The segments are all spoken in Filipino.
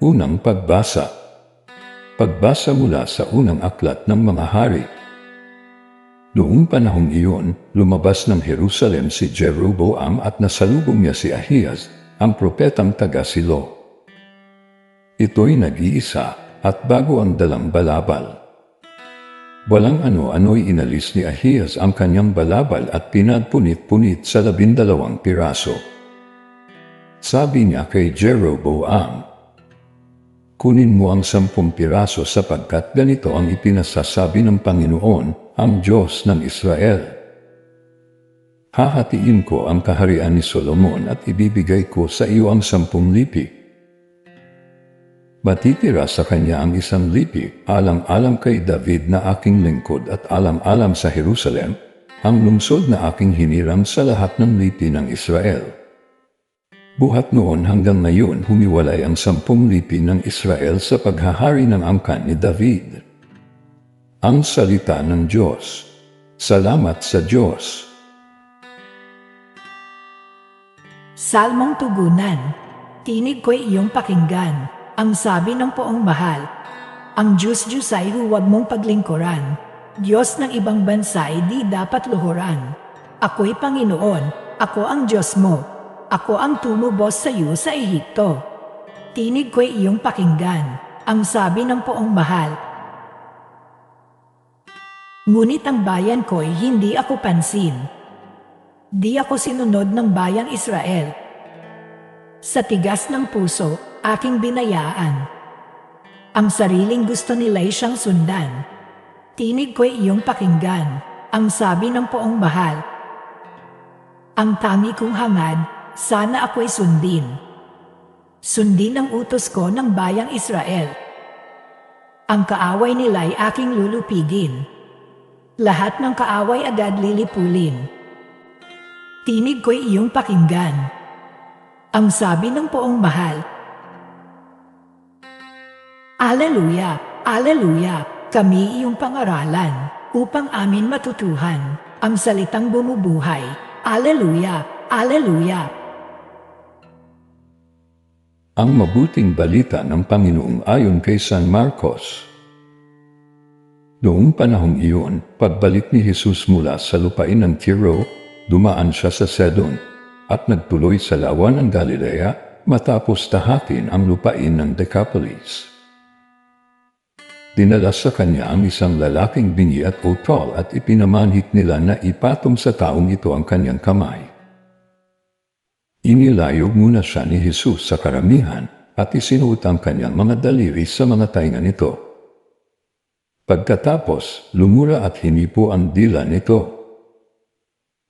Unang pagbasa Pagbasa mula sa unang aklat ng mga hari. Noong panahong iyon, lumabas ng Jerusalem si Jeroboam at nasalubong niya si Ahiyas, ang propetang taga Silo. Ito'y nag-iisa at bago ang dalang balabal. Walang ano-ano'y inalis ni Ahiyas ang kanyang balabal at pinagpunit-punit sa labindalawang piraso. Sabi niya kay Jeroboam, Kunin mo ang sampung piraso sapagkat ganito ang ipinasasabi ng Panginoon, ang Diyos ng Israel. Hahatiin ko ang kaharian ni Solomon at ibibigay ko sa iyo ang sampung lipi. Matitira sa kanya ang isang lipi, alang-alang kay David na aking lingkod at alang-alang sa Jerusalem, ang lungsod na aking hiniram sa lahat ng lipi ng Israel. Buhat noon hanggang ngayon humiwalay ang sampung lipi ng Israel sa paghahari ng angkan ni David. Ang salita ng Diyos. Salamat sa Diyos. Salmong Tugunan Tinig ko'y iyong pakinggan, ang sabi ng poong mahal. Ang Diyos-Diyos ay huwag mong paglingkuran. Diyos ng ibang bansa ay di dapat luhuran. Ako'y Panginoon, ako ang Diyos mo. Ako ang tumubos sa iyo sa Ehipto. Tinig ko'y iyong pakinggan, ang sabi ng poong mahal. Ngunit ang bayan ko'y hindi ako pansin. Di ako sinunod ng bayang Israel. Sa tigas ng puso, aking binayaan. Ang sariling gusto nila'y siyang sundan. Tinig ko'y iyong pakinggan, ang sabi ng poong mahal. Ang tangi kong hangad, sana ako'y sundin. Sundin ang utos ko ng bayang Israel. Ang kaaway nila'y aking lulupigin. Lahat ng kaaway agad lilipulin. Tinig ko'y iyong pakinggan. Ang sabi ng poong mahal. Aleluya, Aleluya, kami iyong pangaralan upang amin matutuhan ang salitang bumubuhay. Aleluya, Aleluya. Ang mabuting balita ng Panginoong ayon kay San Marcos. Noong panahong iyon, pagbalik ni Jesus mula sa lupain ng Tiro, dumaan siya sa Sedon at nagtuloy sa lawa ng Galilea matapos tahakin ang lupain ng Decapolis. Dinala sa kanya ang isang lalaking bingi at utol at ipinamanhik nila na ipatong sa taong ito ang kanyang kamay. Inilayog muna siya ni Jesus sa karamihan at isinuot ang kanyang mga daliri sa mga tainga nito. Pagkatapos, lumura at hinipo ang dila nito.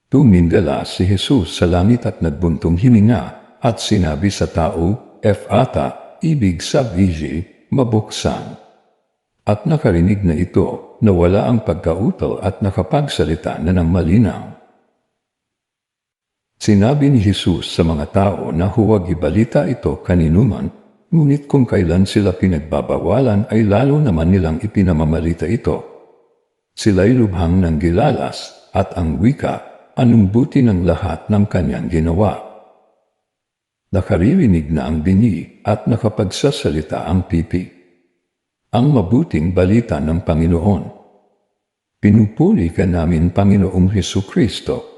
Tumindala si Jesus sa langit at nagbuntong hininga at sinabi sa tao, Efata, ibig sabihin, mabuksan. At nakarinig na ito na wala ang pagkautol at nakapagsalita na ng malinaw. Sinabi ni Jesus sa mga tao na huwag ibalita ito kaninuman, ngunit kung kailan sila pinagbabawalan ay lalo naman nilang ipinamamalita ito. Sila'y lubhang ng gilalas at ang wika anong buti ng lahat ng kanyang ginawa. Nakaririnig na ang bingi at nakapagsasalita ang pipi. Ang mabuting balita ng Panginoon. Pinupuli ka namin, Panginoong Heso Kristo,